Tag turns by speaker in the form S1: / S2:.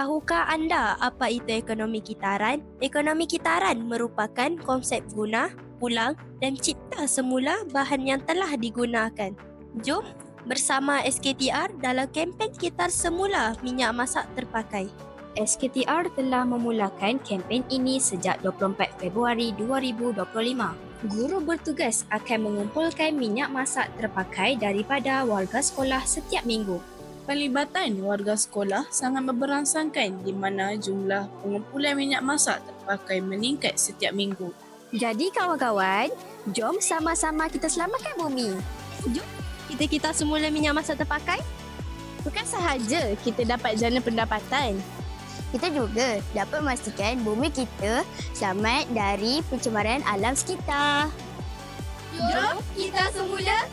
S1: Tahukah anda apa itu ekonomi kitaran? Ekonomi kitaran merupakan konsep guna, pulang dan cipta semula bahan yang telah digunakan. Jom bersama SKTR dalam kempen kitar semula minyak masak terpakai.
S2: SKTR telah memulakan kempen ini sejak 24 Februari 2025. Guru bertugas akan mengumpulkan minyak masak terpakai daripada warga sekolah setiap minggu.
S3: Pelibatan warga sekolah sangat memberangsangkan di mana jumlah pengumpulan minyak masak terpakai meningkat setiap minggu.
S2: Jadi kawan-kawan, jom sama-sama kita selamatkan bumi.
S1: Kita kita semula minyak masak terpakai?
S4: Bukan sahaja kita dapat jana pendapatan, kita juga dapat memastikan bumi kita selamat dari pencemaran alam sekitar.
S1: Jom kita semula